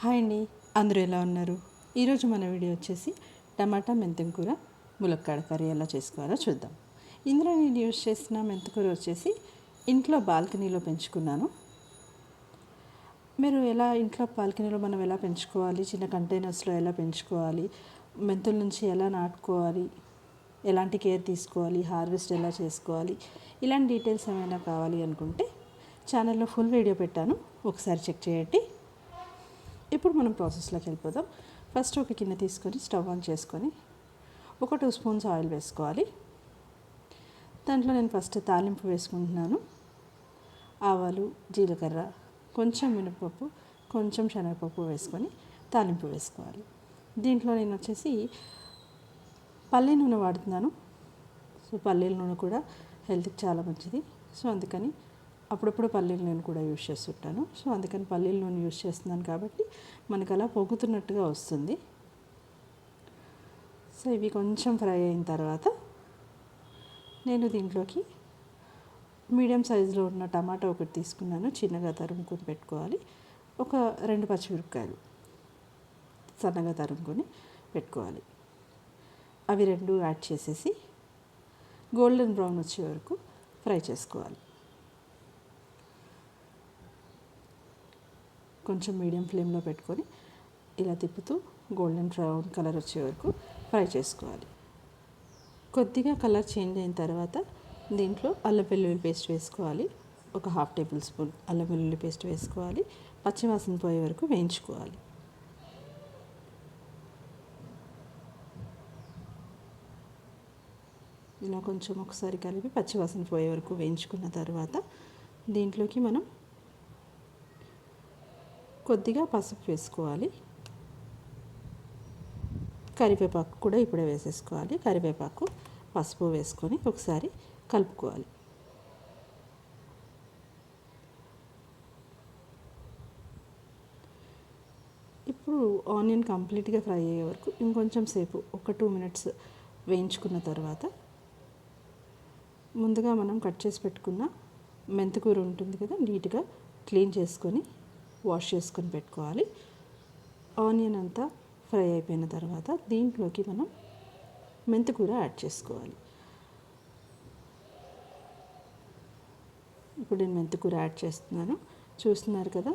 Hi అండి. అందరూ ఎలా ఉన్నారు? ఈరోజు మన వీడియో వచ్చేసి టమాటా మెంతం కూర ములక్కాడ కర్రీ ఎలా చేసుకోవాలో చూద్దాం. ఇందులో నేను యూజ్ చేసిన మెంతికూర వచ్చేసి ఇంట్లో బాల్కనీలో పెంచుకున్నాను. మీరు ఎలా ఇంట్లో బాల్కనీలో మనం ఎలా పెంచుకోవాలి? చిన్న కంటైనర్స్లో ఎలా పెంచుకోవాలి? మెంతుల నుంచి ఎలా నాటుకోవాలి? ఎలాంటి కేర్ తీసుకోవాలి? హార్వెస్ట్ ఎలా చేసుకోవాలి? ఇలాంటి డీటెయిల్స్ ఏమైనా కావాలి అనుకుంటే ఛానల్లో ఫుల్ వీడియో పెట్టాను. ఒకసారి చెక్ చేయండి. ఇప్పుడు మనం ప్రాసెస్లోకి వెళ్ళిపోదాం. ఫస్ట్ ఒక గిన్నె తీసుకొని స్టవ్ ఆన్ చేసుకొని ఒక టూ స్పూన్స్ ఆయిల్ వేసుకోవాలి. దాంట్లో నేను ఫస్ట్ తాలింపు వేసుకుంటున్నాను. ఆవాలు జీలకర్ర కొంచెం మినపప్పు కొంచెం శనగపప్పు వేసుకొని తాలింపు వేసుకోవాలి. దీంట్లో నేను వచ్చేసి పల్లె నూనె వాడుతున్నాను. సో పల్లెల నూనె కూడా హెల్త్కి చాలా మంచిది. సో అందుకని అప్పుడప్పుడు పల్లీల నూనె కూడా యూజ్ చేస్తుంటాను. సో అందుకని పల్లీల నూనె యూజ్ చేస్తున్నాను కాబట్టి మనకు అలా పొగుతున్నట్టుగా వస్తుంది. సో ఇవి కొంచెం ఫ్రై అయిన తర్వాత నేను దీంట్లోకి మీడియం సైజులో ఉన్న టమాటా ఒకటి తీసుకున్నాను. చిన్నగా తరుముకొని పెట్టుకోవాలి. ఒక రెండు పచ్చిమిరపకాయలు సన్నగా తరుముకొని పెట్టుకోవాలి. అవి రెండు యాడ్ చేసేసి గోల్డెన్ బ్రౌన్ వచ్చే వరకు ఫ్రై చేసుకోవాలి. కొంచెం మీడియం ఫ్లేమ్లో పెట్టుకొని ఇలా తిప్పుతూ గోల్డెన్ బ్రౌన్ కలర్ వచ్చే వరకు ఫ్రై చేసుకోవాలి. కొద్దిగా కలర్ చేంజ్ అయిన తర్వాత దీంట్లో అల్లం వెల్లుల్లి పేస్ట్ వేసుకోవాలి. ఒక హాఫ్ టేబుల్ స్పూన్ అల్లం వెల్లుల్లి పేస్ట్ వేసుకోవాలి. పచ్చివాసన పోయే వరకు వేయించుకోవాలి. ఇలా కొంచెం ఒకసారి కలిపి పచ్చివాసన పోయే వరకు వేయించుకున్న తర్వాత దీంట్లోకి మనం కొద్దిగా పసుపు వేసుకోవాలి. కరివేపాకు కూడా ఇప్పుడే వేసేసుకోవాలి. కరివేపాకు పసుపు వేసుకొని ఒకసారి కలుపుకోవాలి. ఇప్పుడు ఆనియన్ కంప్లీట్గా ఫ్రై అయ్యే వరకు ఇంకొంచెం సేపు ఒక టూ మినిట్స్ వేయించుకున్న తర్వాత ముందుగా మనం కట్ చేసి పెట్టుకున్న మెంతికూర ఉంటుంది కదా నీట్గా క్లీన్ చేసుకొని వాష్ చేసుకొని పెట్టుకోవాలి. ఆనియన్ అంతా ఫ్రై అయిపోయిన తర్వాత దీంట్లోకి మనం మెంతికూర యాడ్ చేసుకోవాలి. ఇప్పుడు నేను మెంతికూర యాడ్ చేస్తున్నాను. చూస్తున్నారు కదా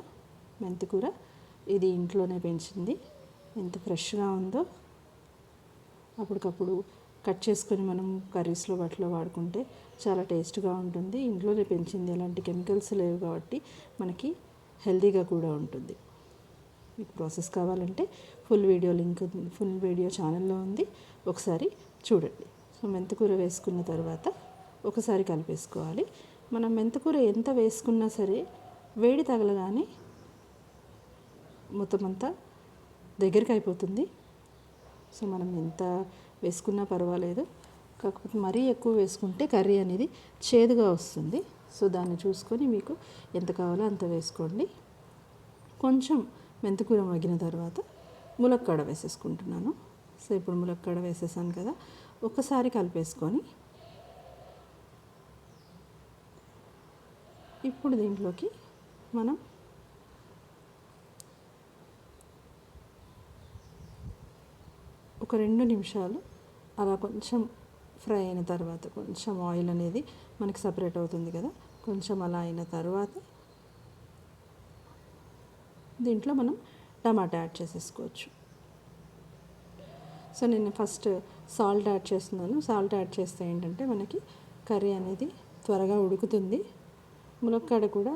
మెంతికూర ఇది ఇంట్లోనే పెంచింది. ఎంత ఫ్రెష్గా ఉందో. అప్పటికప్పుడు కట్ చేసుకొని మనం కర్రీస్లో వాటిలో వాడుకుంటే చాలా టేస్ట్గా ఉంటుంది. ఇంట్లోనే పెంచింది. ఎలాంటి కెమికల్స్ లేవు కాబట్టి మనకి హెల్తీగా కూడా ఉంటుంది. మీకు ప్రాసెస్ కావాలంటే full video link full video ఛానల్లో ఉంది. ఒకసారి చూడండి. సో మెంతకూర వేసుకున్న తర్వాత ఒకసారి కలిపేసుకోవాలి. మనం మెంతకూర ఎంత వేసుకున్నా సరే వేడి తగలగానే మొత్తం అంతా దగ్గరికి అయిపోతుంది. సో మనం ఎంత వేసుకున్నా పర్వాలేదు. కాకపోతే మరీ ఎక్కువ వేసుకుంటే కర్రీ అనేది చేదుగా వస్తుంది. సో దాన్ని చూసుకొని మీకు ఎంత కావాలో అంత వేసుకోండి. కొంచెం మెంతికూర మగ్గిన తర్వాత ములక్కాడ వేసేసుకుంటున్నాను. సో ఇప్పుడు ములక్కాడ వేసేసాను కదా ఒకసారి కలిపేసుకొని ఇప్పుడు దీంట్లోకి మనం ఒక రెండు నిమిషాలు అలా కొంచెం ఫ్రై అయిన తర్వాత కొంచెం ఆయిల్ అనేది మనకి సపరేట్ అవుతుంది కదా. కొంచెం అలా అయిన తర్వాత దీంట్లో మనం టమాటా యాడ్ చేసేసుకోవచ్చు. సో నేను ఫస్ట్ సాల్ట్ యాడ్ చేస్తున్నాను. సాల్ట్ యాడ్ చేస్తే ఏంటంటే మనకి కర్రీ అనేది త్వరగా ఉడుకుతుంది. ములక్కాడ కూడా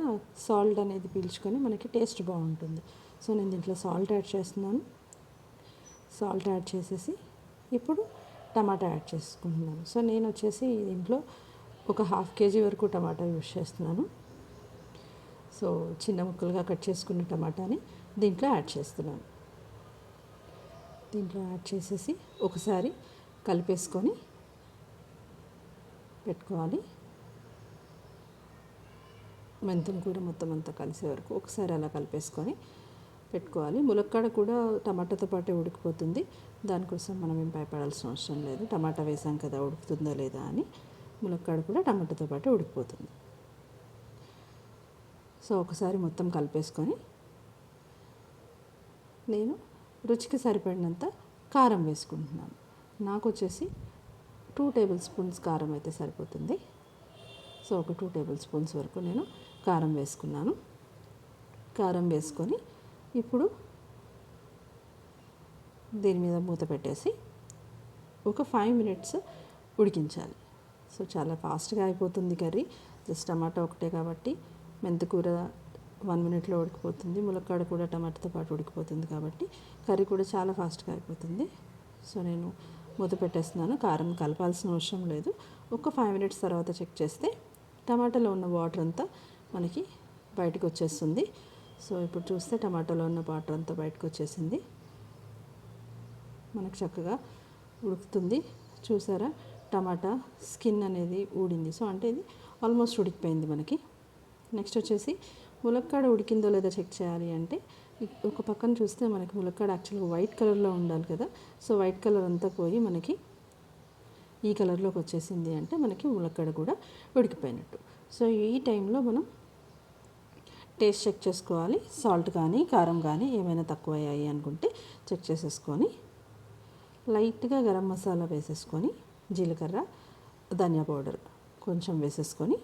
సాల్ట్ అనేది పీల్చుకొని మనకి టేస్ట్ బాగుంటుంది. సో నేను దీంట్లో సాల్ట్ యాడ్ చేస్తున్నాను. సాల్ట్ యాడ్ చేసేసి ఇప్పుడు టమాటా యాడ్ చేసుకుంటున్నాను. సో నేను వచ్చేసి దీంట్లో ఒక హాఫ్ కేజీ వరకు టమాటా యూస్ చేస్తున్నాను. సో చిన్న ముక్కలుగా కట్ చేసుకున్న టమాటాని దీంట్లో యాడ్ చేస్తున్నాను. దీంట్లో యాడ్ చేసేసి ఒకసారి కలిపేసుకొని పెట్టుకోవాలి. మెంతం కూర మొత్తం అంతా కలిసే వరకు ఒకసారి అలా కలిపేసుకొని పెట్టుకోవాలి. ములక్కాడ కూడా టమాటాతో పాటే ఉడికిపోతుంది. దానికోసం మనం ఏం భయపడాల్సిన అవసరం లేదు. టమాటా వేసాం కదా ఉడుకుతుందా లేదా అని ములక్కాడ కూడా టమాటాతో పాటే ఉడికిపోతుంది. సో ఒకసారి మొత్తం కలిపేసుకొని నేను రుచికి సరిపడినంత కారం వేసుకుంటున్నాను. నాకు వచ్చేసి టూ టేబుల్ స్పూన్స్ కారం అయితే సరిపోతుంది. సో ఒక టూ టేబుల్ స్పూన్స్ వరకు నేను కారం వేసుకున్నాను. కారం వేసుకొని ఇప్పుడు దీని మీద మూత పెట్టేసి ఒక ఫైవ్ మినిట్స్ ఉడికించాలి. సో చాలా ఫాస్ట్గా అయిపోతుంది కర్రీ. జస్ట్ టమాటా ఒకటే కాబట్టి మెంతికూర వన్ మినిట్లో ఉడికిపోతుంది. ములక్కాడ కూడా టమాటాతో పాటు ఉడికిపోతుంది కాబట్టి కర్రీ కూడా చాలా ఫాస్ట్గా అయిపోతుంది. సో నేను మూత పెట్టేస్తున్నాను. కారం కలపాల్సిన అవసరం లేదు. ఒక ఫైవ్ మినిట్స్ తర్వాత చెక్ చేస్తే టమాటాలో ఉన్న వాటర్ అంతా మనకి బయటకు వచ్చేస్తుంది. సో ఇప్పుడు చూస్తే టమాటోలో ఉన్న వాటర్ అంతా బయటకు వచ్చేసింది. మనకు చక్కగా ఉడుకుతుంది. చూసారా? టమాటా స్కిన్ అనేది ఊడింది. సో అంటే ఇది ఆల్మోస్ట్ ఉడికిపోయింది మనకి. నెక్స్ట్ వచ్చేసి ములక్కాడ ఉడికిందో లేదో చెక్ చేయాలి అంటే ఒక పక్కన చూస్తే మనకి ములక్కాడ యాక్చువల్గా వైట్ కలర్లో ఉండాలి కదా. సో వైట్ కలర్ అంతా పోయి మనకి ఈ కలర్లోకి వచ్చేసింది అంటే మనకి ములక్కాడ కూడా ఉడికిపోయినట్టు. సో ఈ టైంలో మనం టేస్ట్ చెక్ చేసుకోవాలి. సాల్ట్ కానీ కారం కానీ ఏమైనా తక్కువ అయ్యాయి అనుకుంటే చెక్ చేసేసుకొని లైట్గా గరం మసాలా వేసేసుకొని జీలకర్ర ధనియా పౌడర్ కొంచెం వేసేసుకొని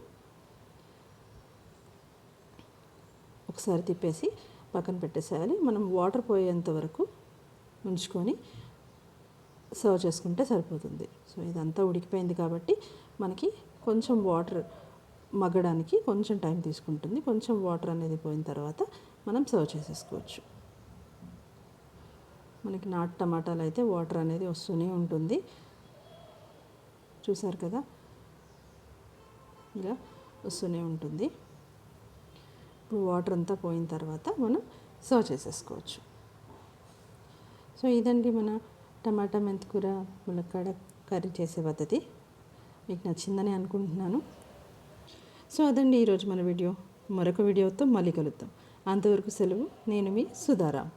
ఒకసారి తిప్పేసి పక్కన పెట్టేసేయాలి. మనం వాటర్ పోయేంత వరకు ఉంచుకొని సర్వ్ చేసుకుంటే సరిపోతుంది. సో ఇదంతా ఉడికిపోయింది కాబట్టి మనకి కొంచెం వాటర్ మగ్గడానికి కొంచెం టైం తీసుకుంటుంది. కొంచెం వాటర్ అనేది పోయిన తర్వాత మనం సర్వ్ చేసేసుకోవచ్చు. మనకి నాటు టమాటాలు అయితే వాటర్ అనేది వస్తూనే ఉంటుంది. చూసారు కదా? ఇలా వస్తూనే ఉంటుంది. ఇప్పుడు వాటర్ అంతా పోయిన తర్వాత మనం సర్వ్ చేసేసుకోవచ్చు. సో ఇదండి మన టమాటా మెంతికూర ములక్కాడ కర్రీ చేసే పద్ధతి. మీకు నచ్చిందని అనుకుంటున్నాను. సో అదండి ఈరోజు మన వీడియో. మరొక వీడియోతో మళ్ళీ కలుద్దాం. అంతవరకు సెలవు. నేను మీ సుధారాం.